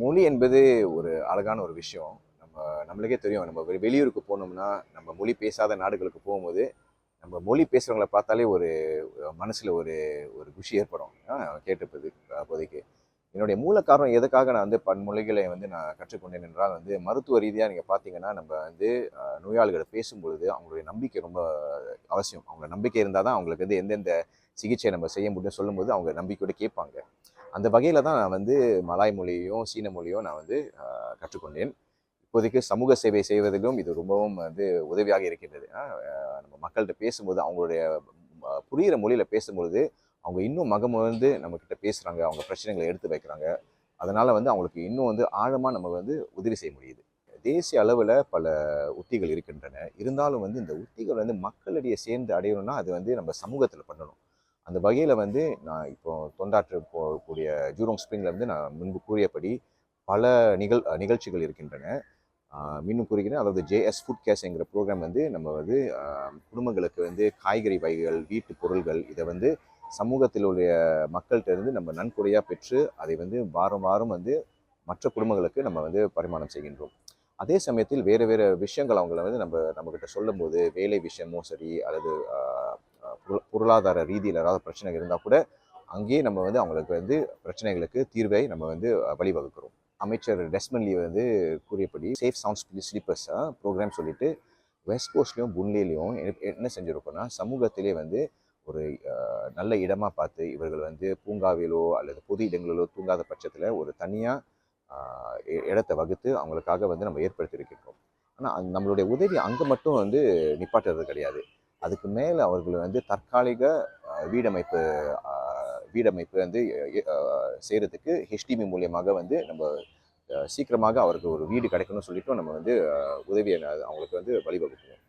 மொழி என்பது ஒரு அழகான ஒரு விஷயம். நம்ம நம்மளுக்கே தெரியும். நம்ம வெளியூருக்கு போனோம்னா நம்ம மொழி பேசாத நாடுகளுக்கு போகும்போது நம்ம மொழி பேசுகிறவங்கள பார்த்தாலே ஒரு மனசில் ஒரு ஒரு குஷி ஏற்படும். கேட்டுப்பது அப்போதைக்கு. என்னுடைய மூல காரணம் எதுக்காக நான் வந்து பன்மொழிகளை வந்து நான் கற்றுக்கொண்டேன் என்றால் வந்து மருத்துவ ரீதியாக நீங்கள் பார்த்தீங்கன்னா நம்ம வந்து நோயாளிகளை பேசும்பொழுது அவங்களுடைய நம்பிக்கை ரொம்ப அவசியம். அவங்க நம்பிக்கை இருந்தால் தான் அவங்களுக்கு வந்து எந்தெந்த சிகிச்சை நம்ம செய்ய முடியும் சொல்லும்போது அவங்க நம்பிக்கையோட கேட்பாங்க. அந்த வகையில் தான் நான் வந்து மலாய் மொழியையும் சீன மொழியும் நான் வந்து கற்றுக்கொண்டேன். இப்போதைக்கு சமூக சேவை செய்வதிலும் இது ரொம்பவும் வந்து உதவியாக இருக்கின்றது. நம்ம மக்கள்கிட்ட பேசும்போது அவங்களுடைய புரிகிற மொழியில் பேசும்பொழுது அவங்க இன்னும் மகமுகர்ந்து நம்மக்கிட்ட பேசுகிறாங்க அவங்க பிரச்சனைகளை எடுத்து வைக்கிறாங்க. அதனால் வந்து அவங்களுக்கு இன்னும் வந்து ஆழமாக நம்ம வந்து உதவி செய்ய முடியுது. தேசிய அளவில் பல உத்திகள் இருக்கின்றன. இருந்தாலும் வந்து இந்த உத்திகள் வந்து மக்களிடையே சேர்ந்து அடையணும்னா அது வந்து நம்ம சமூகத்தில் பண்ணணும். அந்த வகையில் வந்து நான் இப்போ தொண்டாற்று போகக்கூடிய ஜூரோங் ஸ்ப்ரிங்ல வந்து நான் முன்பு கூறியபடி பல நிகழ் நிகழ்ச்சிகள் இருக்கின்றன. மீண்டும் கூறுகிறேன். அதாவது ஜேஎஸ் ஃபுட் கேஸ்ங்கிற ப்ரோக்ராம் வந்து நம்ம வந்து குடும்பங்களுக்கு வந்து காய்கறி வகைகள் வீட்டு பொருள்கள் இதை வந்து சமூகத்தில் உள்ள மக்கள்கிட்ட இருந்து நம்ம நன்கொடையாக பெற்று அதை வந்து வாரம் வாரம் வந்து மற்ற குடும்பங்களுக்கு நம்ம வந்து பரிமாணம் செய்கின்றோம். அதே சமயத்தில் வேறு வேறு விஷயங்கள் அவங்கள வந்து நம்ம நம்மக்கிட்ட சொல்லும்போது வேலை விஷயமும் சரி அல்லது பொருள்- பொருளாதார ரீதியில் ஏதாவது பிரச்சனை இருந்தால் கூட அங்கேயே நம்ம வந்து அவங்களுக்கு வந்து பிரச்சனைகளுக்கு தீர்வை நம்ம வந்து வழிவகுக்கிறோம். அமைச்சர் டெஸ்மன்லி வந்து கூறியபடி சேஃப் சவுண்ட் ஸ்லீப்பர்ஸாக ப்ரோக்ராம் சொல்லிட்டு வெஸ்ட் கோஸ்ட்லேயும் புன்லேயும் என்ன செஞ்சுருக்கோம்னா சமூகத்திலே வந்து ஒரு நல்ல இடமாக பார்த்து இவர்கள் வந்து பூங்காவிலோ அல்லது பொது இடங்களிலோ தூங்காத பட்சத்தில் ஒரு தனியாக இடத்தை வகுத்து அவங்களுக்காக வந்து நம்ம ஏற்படுத்தியிருக்கின்றோம். ஆனால் நம்மளுடைய உதவி அங்கே மட்டும் வந்து நிப்பாட்டுறது கிடையாது. அதுக்கு மேலே அவர்கள் வந்து தற்காலிக வீடமைப்பு வீடமைப்பு வந்து செய்கிறதுக்கு ஹெச்டிபி மூலியமாக வந்து நம்ம சீக்கிரமாக அவருக்கு ஒரு வீடு கிடைக்கணும்னு சொல்லிட்டு நம்ம வந்து உதவியை அவங்களுக்கு வந்து வழிவகுக்கணும்.